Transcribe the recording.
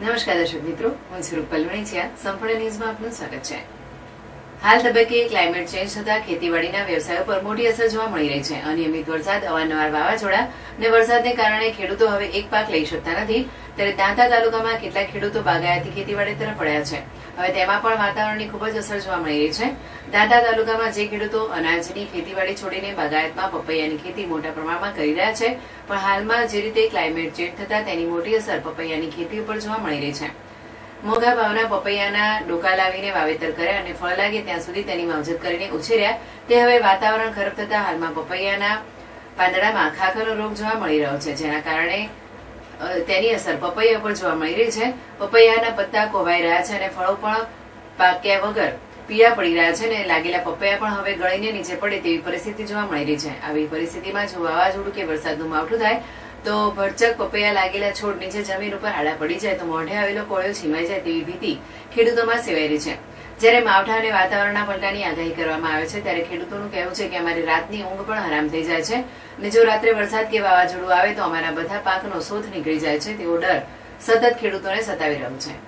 નમસ્કાર દર્શક મિત્રો હું સ્વરૂપ પલવણી છે સંપૂર્ણ ન્યૂઝમાં આપનું સ્વાગત છે. હાલ તબક્કે ક્લાઇમેટ ચેન્જ થતા ખેતીવાડીના વ્યવસાયો પર મોટી અસર જોવા મળી રહી છે. અનિયમિત વરસાદ, અવારનવાર વાવાઝોડા અને વરસાદને કારણે ખેડૂતો હવે એક પાક લઈ શકતા નથી. ત્યારે દાંતા તાલુકામાં કેટલાક ખેડૂતો બાગાયતી ખેતીવાડી તરફ વળ્યા છે. હવે તેમાં પણ વાતાવરણની ખૂબ જ અસર જોવા મળી રહી છે. દાંતા તાલુકામાં જે ખેડૂતો અનાજની ખેતીવાડી છોડીને બાગાયતમાં પપૈયાની ખેતી મોટા પ્રમાણમાં કરી રહ્યા છે, પણ હાલમાં જે રીતે ક્લાઇમેટ ચેન્જ થતા તેની મોટી અસર પપૈયાની ખેતી ઉપર જોવા મળી રહી છે. મોંઘા ભાવના પપૈયાના ડોકા લાવીને વાવેતર કર્યા અને ફળ લાગે ત્યાં સુધી તેની માવજત કરીને ઉછેર્યા. તે હવે વાતાવરણ ખરાબ થતા હાલમાં પપૈયાના પાંદડામાં ખાખરનો રોગ જોવા મળી રહ્યો છે, જેના કારણે તેની અસર પપૈયા પર જોવા મળી રહી છે. પપૈયાના પત્તા કોવાઈ રહ્યા છે અને ફળો પણ પાક્યા વગર પીળા પડી રહ્યા છે અને લાગેલા પપૈયા પણ હવે ગળીને નીચે પડે તેવી પરિસ્થિતિ જોવા મળી રહી છે. આવી પરિસ્થિતિમાં જો વાવાઝોડું કે વરસાદનું માવઠું થાય તો ભરચક પપૈયા લાગેલા છોડ નીચે જમીન ઉપર આડા પડી જાય તો મોઢે આવેલો કોળિયો છીમાઈ જાય તેવી ભીતિ ખેડૂતોમાં સેવાઈ છે. જ્યારે માવઠા અને વાતાવરણના પલટાની આગાહી કરવામાં આવે છે, ત્યારે ખેડૂતોનું કહેવું છે કે અમારી રાતની ઊંઘ પણ હરામ થઈ જાય છે અને જો રાત્રે વરસાદ કે વાવાઝોડું આવે તો અમારા બધા પાકનો શોધ નીકળી જાય છે, તેવો ડર સતત ખેડૂતોને સતાવી રહ્યો છે.